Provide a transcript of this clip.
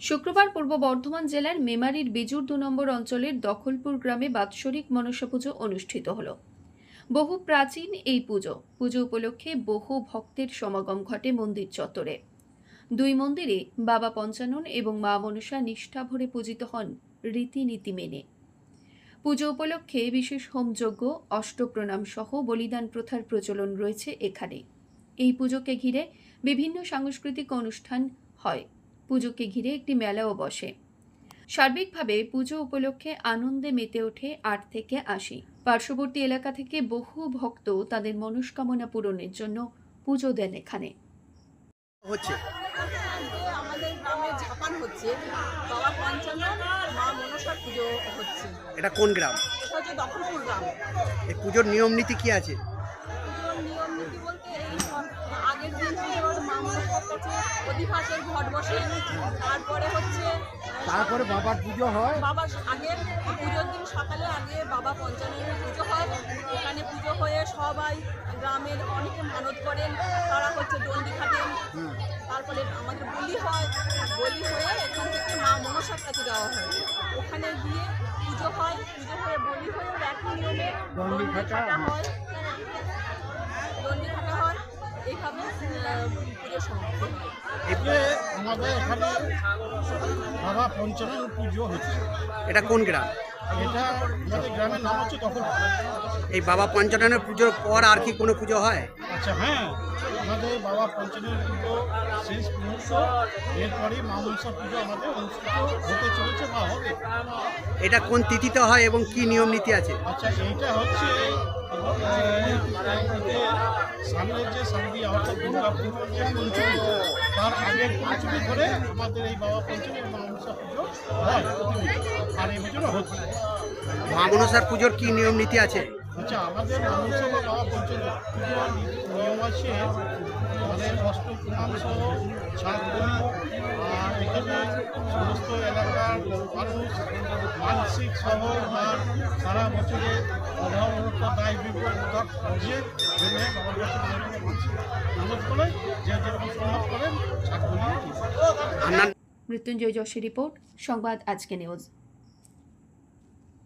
শুক্রবার পূর্ব বর্ধমান জেলার মেমারির বেজুর দু নম্বর অঞ্চলের দখলপুর গ্রামে বাৎসরিক মনসা পুজো অনুষ্ঠিত হল। বহু প্রাচীন এই পুজো পুজো উপলক্ষে বহু ভক্তের সমাগম ঘটে মন্দির চত্বরে। দুই মন্দিরে বাবা পঞ্চানন এবং মা মনসা নিষ্ঠা ভরে পূজিত হন রীতিনীতি মেনে। পুজো উপলক্ষে বিশেষ হোমযজ্ঞ, অষ্টপ্রণাম সহ বলিদান প্রথার প্রচলন রয়েছে এখানে। এই পুজোকে ঘিরে বিভিন্ন সাংস্কৃতিক অনুষ্ঠান হয়। পুজোকে ঘিরে একটি মেলাও বসে। সার্বিকভাবে পুজো উপলক্ষে আনন্দে মেতে ওঠে আট থেকে আশি। পার্শ্ববর্তী এলাকা থেকে বহু ভক্ত তাদের মনস্কামনা পূরণের জন্য পুজো দেন এখানে। হচ্ছে। আমাদের গ্রামে ঝাপান হচ্ছে। বাবা পঞ্চানন মা মনসার পুজো হচ্ছে। এটা কোন গ্রাম? এটা হচ্ছে দখলপুর গ্রাম। এই পুজোর নিয়ম নীতি কি আছে? মনসার কাছে অধিবাসের ঘট বসে। তারপরে হচ্ছে তারপরে বাবার পুজো হয়। বাবা আগে পুজোর দিন সকালে আগে বাবা পঞ্চাননের পুজো হয়। এখানে পুজো হয়ে সবাই গ্রামের অনেকে মানত করেন। তারা হচ্ছে দণ্ডি খাটেন। তারপরে আমাদের বলি হয়। বলি হয়ে এখান থেকে মা মনসার কাছে যাওয়া হয়। ওখানে গিয়ে পুজো হয়। পুজো হয়ে বলি হয়ে একই নিয়মে দণ্ডি খাটা হয়। এইভাবে পুজো সমাপ্তি এতে আমাদের এখানে বাবা পঞ্চানন পুজো হচ্ছে। এটা কোন গ্রাম? এটা আমাদের গ্রামের নাম হচ্ছে তখন এই বাবা পঞ্চাননের পুজোর পর আর কি কোনো পুজো হয়? আচ্ছা হ্যাঁ। আমাদের বাবা পঞ্চানন পুজো শেষ মুহূর্ত। এরপরেই মা মনসা পুজো আমাদের অনুষ্ঠিত এটা কোন তিথিতে হয় এবং কি নিয়ম নীতি আছে? আচ্ছা এইটা হচ্ছে আহ, যে সামনে অর্থাৎ দুর্গা পুজো যে পঞ্চমী তার আগের পঞ্চমী ধরে আমাদের এই বাবা পঞ্চমী মা মনসা পুজো হয় আর এই পুজোটা হচ্ছে মা মনসার পুজোর কি নিয়ম নীতি আছে? আচ্ছা আমাদের মানুষ বা বাবা পঞ্চম পুজোর নিয়ম আছে বলি আর এখানে সমস্ত এলাকার মানুষ মানসিক আর সারা বছরে দায় বিপদ যে যেরকম প্রভাব করেন আপনার মৃত্যুঞ্জয় যশের রিপোর্ট, সংবাদ আজকে নিউজ।